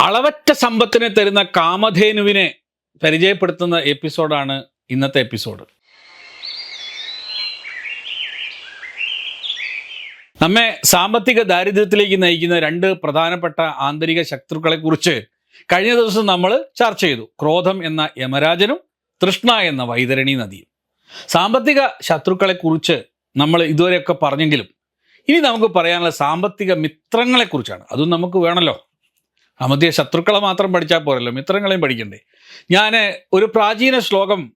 അളവറ്റ സമ്പത്തിനെ തരുന്ന കാമധേനുവിനെ പരിചയപ്പെടുത്തുന്ന എപ്പിസോഡാണ് ഇന്നത്തെ എപ്പിസോഡ്. നമ്മെ സാമ്പത്തിക ദാരിദ്ര്യത്തിലേക്ക് നയിക്കുന്ന രണ്ട് പ്രധാനപ്പെട്ട ആന്തരിക ശത്രുക്കളെ കുറിച്ച് കഴിഞ്ഞ ദിവസം നമ്മൾ ചർച്ച ചെയ്തു. ക്രോധം എന്ന യമരാജനും തൃഷ്ണ എന്ന വൈതരണി നദിയും. സാമ്പത്തിക ശത്രുക്കളെ കുറിച്ച് നമ്മൾ ഇതുവരെയൊക്കെ പറഞ്ഞെങ്കിലും ഇനി നമുക്ക് പറയാനുള്ള സാമ്പത്തിക മിത്രങ്ങളെ കുറിച്ചാണ് അതും നമുക്ക് വേണമല്ലോ. സാമ്പത്തിക ശത്രുക്കളെ മാത്രം പഠിച്ചാൽ പോരല്ലോ മിത്രങ്ങളെയും പഠിക്കണ്ടേ. ഞാൻ ഒരു പ്രാചീന ശ്ലോകം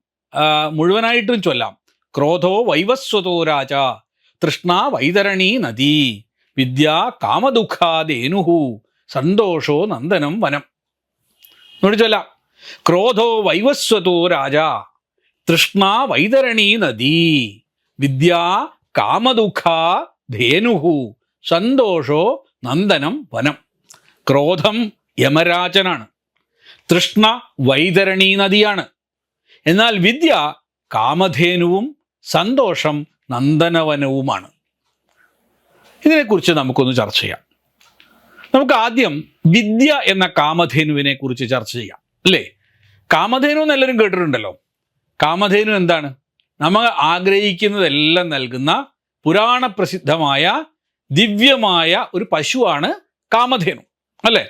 മുഴുവനായിട്ടും ചൊല്ലാം. ക്രോധോ വൈവസ്വതോ രാജ തൃഷ്ണ വൈതരണി നദീ വിദ്യ കാമദുഃഖാദേനുഹു സന്തോഷോ നന്ദനം വനം. എന്നോട് ചൊല്ലാം. ക്രോധോ വൈവസ്വതോ രാജ തൃഷ്ണ വൈതരണി നദീ വിദ്യ കാമദുഃഖ ധേനുഹു സന്തോഷോ നന്ദനം വനം. ക്രോധം യമരാജനാണ്. തൃഷ്ണ വൈതരണി നദിയാണ്. എന്നാൽ വിദ്യ കാമധേനുവും സന്തോഷം നന്ദനവനവുമാണ്. ഇതിനെക്കുറിച്ച് നമുക്കൊന്ന് ചർച്ച ചെയ്യാം. നമുക്ക് ആദ്യം വിദ്യ എന്ന കാമധേനുവിനെ കുറിച്ച് ചർച്ച ചെയ്യാം. അല്ലേ? കാമധേനു എന്ന് എല്ലാവരും കേട്ടിട്ടുണ്ടല്ലോ. കാമധേനു എന്താണ്? നമ്മൾ ആഗ്രഹിക്കുന്നതെല്ലാം നൽകുന്ന പുരാണ പ്രസിദ്ധമായ ദിവ്യമായ ഒരു പശുവാണ് കാമധേനു. അല്ലേ?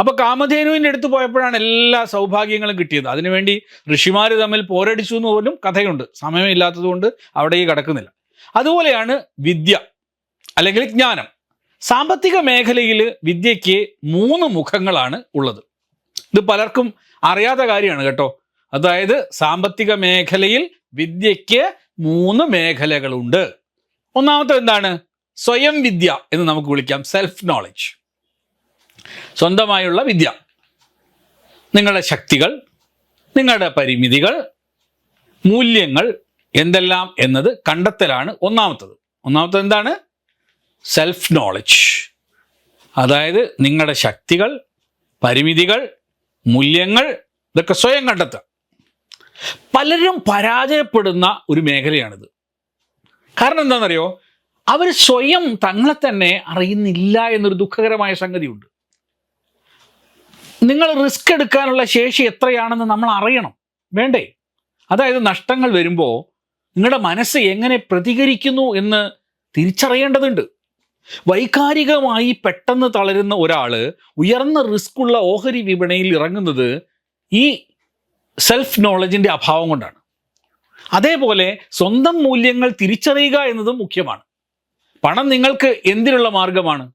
അപ്പൊ കാമധേനുവിന്റെ അടുത്ത് പോയപ്പോഴാണ് എല്ലാ സൗഭാഗ്യങ്ങളും കിട്ടിയത്. അതിനുവേണ്ടി ഋഷിമാർ തമ്മിൽ പോരടിച്ചു എന്ന് പോലും കഥയുണ്ട്. സമയമില്ലാത്തതുകൊണ്ട് അവിടെ ഈ കിടക്കുന്നില്ല. അതുപോലെയാണ് വിദ്യ അല്ലെങ്കിൽ ജ്ഞാനം. സാമ്പത്തിക മേഖലയിൽ വിദ്യയ്ക്ക് മൂന്ന് മുഖങ്ങളാണ് ഉള്ളത്. ഇത് പലർക്കും അറിയാത്ത കാര്യമാണ് കേട്ടോ. അതായത് സാമ്പത്തിക മേഖലയിൽ വിദ്യയ്ക്ക് മൂന്ന് മേഖലകളുണ്ട്. ഒന്നാമത്തെ എന്താണ്? സ്വയം വിദ്യ എന്ന് നമുക്ക് വിളിക്കാം. സെൽഫ് നോളജ് സ്വന്തമായുള്ള വിദ്യ. നിങ്ങളുടെ ശക്തികൾ നിങ്ങളുടെ പരിമിതികൾ മൂല്യങ്ങൾ എന്തെല്ലാം എന്നത് കണ്ടെത്തലാണ് ഒന്നാമത്തത്. ഒന്നാമത്തത് എന്താണ്? സെൽഫ് നോളജ് അതായത് നിങ്ങളുടെ ശക്തികൾ പരിമിതികൾ മൂല്യങ്ങൾ ഇതൊക്കെ സ്വയം കണ്ടെത്തുക. പലരും പരാജയപ്പെടുന്ന ഒരു മേഖലയാണിത്. കാരണം എന്താണെന്നറിയോ? അവർ സ്വയം തങ്ങളെ തന്നെ അറിയുന്നില്ല എന്നൊരു ദുഃഖകരമായ സംഗതിയുണ്ട്. നിങ്ങൾ റിസ്ക് എടുക്കാനുള്ള ശേഷി എത്രയാണെന്ന് നമ്മൾ അറിയണം. വേണ്ടേ? അതായത് നഷ്ടങ്ങൾ വരുമ്പോൾ നിങ്ങളുടെ മനസ്സ് എങ്ങനെ പ്രതികരിക്കുന്നു എന്ന് തിരിച്ചറിയേണ്ടതുണ്ട്. വൈകാരികമായി പെട്ടെന്ന് തളരുന്ന ഒരാൾ ഉയർന്ന റിസ്ക് ഉള്ള ഓഹരി വിപണിയിൽ ഇറങ്ങുന്നത് ഈ സെൽഫ് നോളജിന്റെ അഭാവം കൊണ്ടാണ്. അതേപോലെ സ്വന്തം മൂല്യങ്ങൾ തിരിച്ചറിയുക എന്നതും മുഖ്യമാണ്. പണം നിങ്ങൾക്ക് എന്തിനുള്ള മാർഗമാണ്?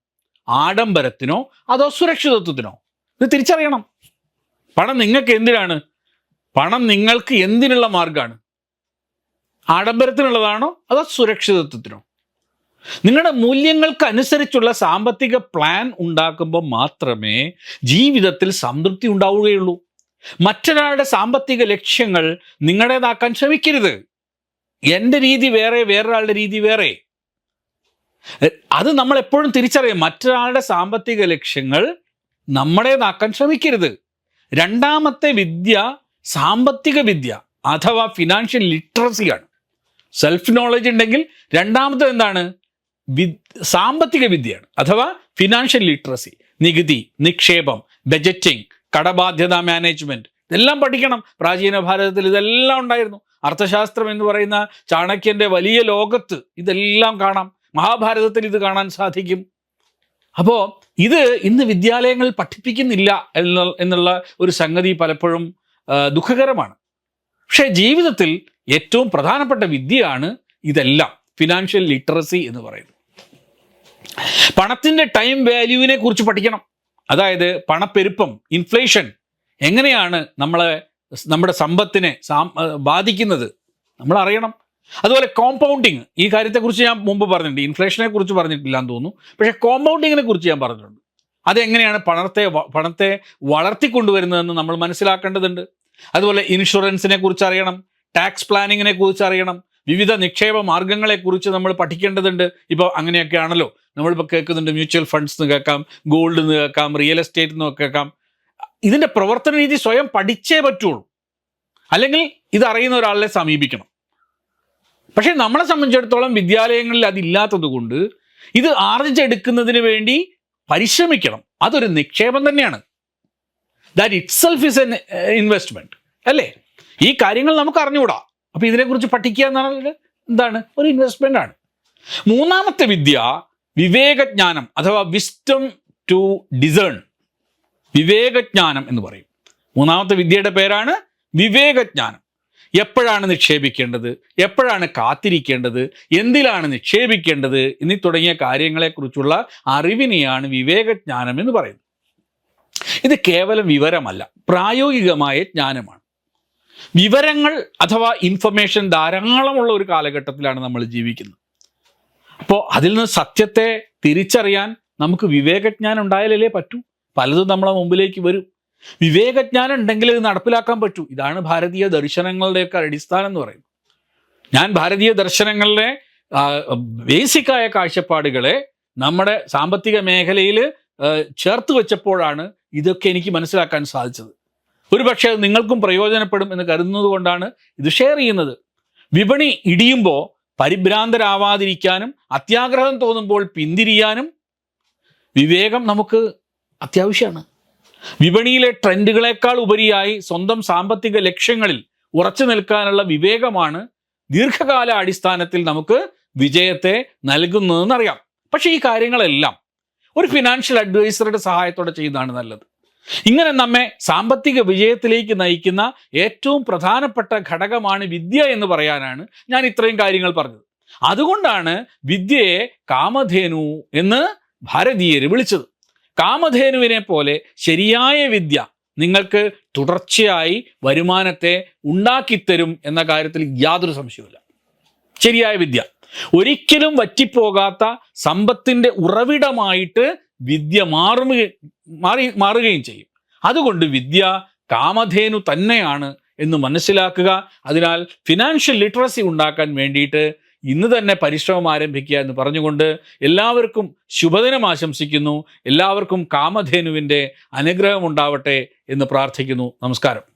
ആഡംബരത്തിനോ അതോ സുരക്ഷിതത്വത്തിനോ? ഇത് തിരിച്ചറിയണം. പണം നിങ്ങൾക്ക് എന്തിനാണ്? പണം നിങ്ങൾക്ക് എന്തിനുള്ള മാർഗമാണ് ആഡംബരത്തിനുള്ളതാണോ അതോ സുരക്ഷിതത്വത്തിനോ? നിങ്ങളുടെ മൂല്യങ്ങൾക്ക് അനുസരിച്ചുള്ള സാമ്പത്തിക പ്ലാൻ ഉണ്ടാക്കുമ്പോൾ മാത്രമേ ജീവിതത്തിൽ സംതൃപ്തി ഉണ്ടാവുകയുള്ളൂ. മറ്റൊരാളുടെ സാമ്പത്തിക ലക്ഷ്യങ്ങൾ നിങ്ങളുടേതാക്കാൻ ശ്രമിക്കരുത്. എന്റെ രീതി വേറെ വേറൊരാളുടെ രീതി വേറെ. അത് നമ്മൾ എപ്പോഴും തിരിച്ചറിയാം. മറ്റൊരാളുടെ സാമ്പത്തിക ലക്ഷ്യങ്ങൾ നമ്മുടേതാക്കാൻ ശ്രമിക്കരുത്. രണ്ടാമത്തെ വിദ്യ സാമ്പത്തിക വിദ്യ അഥവാ ഫിനാൻഷ്യൽ ലിറ്ററസിയാണ് സെൽഫ് നോളജ് ഉണ്ടെങ്കിൽ രണ്ടാമത്തെ എന്താണ്? സാമ്പത്തിക വിദ്യയാണ് അഥവാ ഫിനാൻഷ്യൽ ലിറ്ററസി നികുതി നിക്ഷേപം ബജറ്റിംഗ് കടബാധ്യത മാനേജ്മെന്റ് ഇതെല്ലാം പഠിക്കണം. പ്രാചീന ഭാരതത്തിൽ ഇതെല്ലാം ഉണ്ടായിരുന്നു. അർത്ഥശാസ്ത്രം എന്ന് പറയുന്ന ചാണക്യന്റെ വലിയ ലോകത്ത് ഇതെല്ലാം കാണാം. മഹാഭാരതത്തിൽ ഇത് കാണാൻ സാധിക്കും. അപ്പോൾ ഇത് ഇന്ന് വിദ്യാലയങ്ങൾ പഠിപ്പിക്കുന്നില്ല എന്നുള്ള ഒരു സംഗതി പലപ്പോഴും ദുഃഖകരമാണ്. പക്ഷേ ജീവിതത്തിൽ ഏറ്റവും പ്രധാനപ്പെട്ട വിദ്യയാണ് ഇതെല്ലാം. ഫിനാൻഷ്യൽ ലിറ്ററസി എന്ന് പറയുന്നത്. പണത്തിന്റെ ടൈം വാല്യൂവിനെ കുറിച്ച് പഠിക്കണം. അതായത് പണപ്പെരുപ്പം ഇൻഫ്ലേഷൻ എങ്ങനെയാണ് നമ്മളെ നമ്മുടെ സമ്പത്തിനെ ബാധിക്കുന്നത്? നമ്മൾ അറിയണം അതുപോലെ കോമ്പൗണ്ടിങ് ഈ കാര്യത്തെക്കുറിച്ച് ഞാൻ മുമ്പ് പറഞ്ഞിട്ടുണ്ട്. ഇൻഫ്ലേഷനെ കുറിച്ച് പറഞ്ഞിട്ടില്ല എന്ന് തോന്നുന്നു. പക്ഷേ കോമ്പൗണ്ടിങ്ങിനെ കുറിച്ച് ഞാൻ പറഞ്ഞിട്ടുണ്ട്. അതെങ്ങനെയാണ് പണത്തെ പണത്തെ വളർത്തിക്കൊണ്ടുവരുന്നതെന്ന് നമ്മൾ മനസ്സിലാക്കേണ്ടതുണ്ട്. അതുപോലെ ഇൻഷുറൻസിനെ കുറിച്ച് അറിയണം ടാക്സ് പ്ലാനിങ്ങിനെ കുറിച്ച് അറിയണം വിവിധ നിക്ഷേപ മാർഗങ്ങളെ കുറിച്ച് നമ്മൾ പഠിക്കേണ്ടതുണ്ട്. ഇപ്പോൾ അങ്ങനെയൊക്കെയാണല്ലോ. നമ്മളിപ്പോൾ കേൾക്കുന്നുണ്ട് മ്യൂച്വൽ ഫണ്ട്സ് എന്ന് കേൾക്കാം ഗോൾഡ് എന്ന് കേൾക്കാം റിയൽ എസ്റ്റേറ്റ് എന്ന് കേൾക്കാം. ഇതിന്റെ പ്രവർത്തന രീതി സ്വയം പഠിച്ചേ പറ്റുള്ളൂ. അല്ലെങ്കിൽ ഇത് അറിയുന്ന ഒരാളെ സമീപിക്കണം. പക്ഷേ നമ്മളെ സംബന്ധിച്ചിടത്തോളം വിദ്യാലയങ്ങളിൽ അതില്ലാത്തത് കൊണ്ട് ഇത് ആർജിച്ചെടുക്കുന്നതിന് വേണ്ടി പരിശ്രമിക്കണം. അതൊരു നിക്ഷേപം തന്നെയാണ്. That itself is an investment അല്ലേ? ഈ കാര്യങ്ങൾ നമുക്ക് അറിഞ്ഞുകൂടാ. അപ്പോൾ ഇതിനെക്കുറിച്ച് പഠിക്കുക എന്ന് പറഞ്ഞാൽ എന്താണ്? ഒരു ഇൻവെസ്റ്റ്മെന്റ് ആണ്. മൂന്നാമത്തെ വിദ്യ വിവേകജ്ഞാനം അഥവാ വിസ്റ്റം ടു ഡിസേൺ വിവേകജ്ഞാനം എന്ന് പറയും. മൂന്നാമത്തെ വിദ്യയുടെ പേരാണ് വിവേകജ്ഞാനം. എപ്പോഴാണ് നിക്ഷേപിക്കേണ്ടത്? എപ്പോഴാണ് കാത്തിരിക്കേണ്ടത്? എന്തിലാണ് നിക്ഷേപിക്കേണ്ടത്? എന്നീ തുടങ്ങിയ കാര്യങ്ങളെക്കുറിച്ചുള്ള അറിവിനെയാണ് വിവേകജ്ഞാനം എന്ന് പറയുന്നത്. ഇത് കേവലം വിവരമല്ല പ്രായോഗികമായ ജ്ഞാനമാണ്. വിവരങ്ങൾ അഥവാ ഇൻഫർമേഷൻ ധാരാളമുള്ള ഒരു കാലഘട്ടത്തിലാണ് നമ്മൾ ജീവിക്കുന്നത്. അപ്പോൾ അതിൽ നിന്ന് സത്യത്തെ തിരിച്ചറിയാൻ നമുക്ക് വിവേകജ്ഞാനം ഉണ്ടായാലല്ലേ പറ്റൂ? പലതും നമ്മളെ മുമ്പിലേക്ക് വരും. വിവേകജ്ഞാനം ഉണ്ടെങ്കിൽ ഇത് നടപ്പിലാക്കാൻ പറ്റൂ. ഇതാണ് ഭാരതീയ ദർശനങ്ങളുടെയൊക്കെ അടിസ്ഥാനം എന്ന് പറയുന്നത്. ഞാൻ ഭാരതീയ ദർശനങ്ങളിലെ ബേസിക്കായ കാഴ്ചപ്പാടുകളെ നമ്മുടെ സാമ്പത്തിക മേഖലയിൽ ചേർത്ത് വെച്ചപ്പോഴാണ് ഇതൊക്കെ എനിക്ക് മനസ്സിലാക്കാൻ സാധിച്ചത്. ഒരു പക്ഷേ നിങ്ങൾക്കും പ്രയോജനപ്പെടും എന്ന് കരുതുന്നത് കൊണ്ടാണ് ഇത് ഷെയർ ചെയ്യുന്നത്. വിപണി ഇടിയുമ്പോൾ പരിഭ്രാന്തരാവാതിരിക്കാനും അത്യാഗ്രഹം തോന്നുമ്പോൾ പിന്തിരിയാനും വിവേകം നമുക്ക് അത്യാവശ്യമാണ്. വിപണിയിലെ ട്രെൻഡുകളെക്കാൾ ഉപരിയായി സ്വന്തം സാമ്പത്തിക ലക്ഷ്യങ്ങളിൽ ഉറച്ചു നിൽക്കാനുള്ള വിവേകമാണ് ദീർഘകാല അടിസ്ഥാനത്തിൽ നമുക്ക് വിജയത്തെ നൽകുന്നതെന്നറിയാം. പക്ഷേ ഈ കാര്യങ്ങളെല്ലാം ഒരു ഫിനാൻഷ്യൽ അഡ്വൈസറുടെ സഹായത്തോടെ ചെയ്യുന്നതാണ് നല്ലത്. ഇങ്ങനെ നമ്മെ സാമ്പത്തിക വിജയത്തിലേക്ക് നയിക്കുന്ന ഏറ്റവും പ്രധാനപ്പെട്ട ഘടകമാണ് വിദ്യ എന്ന് പറയാനാണ് ഞാൻ ഇത്രയും കാര്യങ്ങൾ പറഞ്ഞത്. അതുകൊണ്ടാണ് വിദ്യയെ കാമധേനു എന്ന് ഭാരതീയർ വിളിച്ചത്. കാമധേനുവിനെ പോലെ ശരിയായ വിദ്യ നിങ്ങൾക്ക് തുടർച്ചയായി വരുമാനത്തെ ഉണ്ടാക്കിത്തരും എന്ന കാര്യത്തിൽ യാതൊരു സംശയവുമില്ല. ശരിയായ വിദ്യ. ഒരിക്കലും വറ്റിപ്പോകാത്ത സമ്പത്തിന്റെ ഉറവിടമായിട്ട് വിദ്യ മാറുക മാറി മാറുകയും ചെയ്യും. അതുകൊണ്ട് വിദ്യ കാമധേനു തന്നെയാണ് എന്ന് മനസ്സിലാക്കുക. അതിനാൽ ഫിനാൻഷ്യൽ ലിറ്ററസി ഉണ്ടാക്കാൻ വേണ്ടിയിട്ട് ഇന്ന് തന്നെ പരിശ്രമം ആരംഭിക്കുക എന്ന് പറഞ്ഞുകൊണ്ട് എല്ലാവർക്കും ശുഭദിനം ആശംസിക്കുന്നു. എല്ലാവർക്കും കാമധേനുവിന്റെ അനുഗ്രഹം ഉണ്ടാവട്ടെ എന്ന് പ്രാർത്ഥിക്കുന്നു. നമസ്കാരം.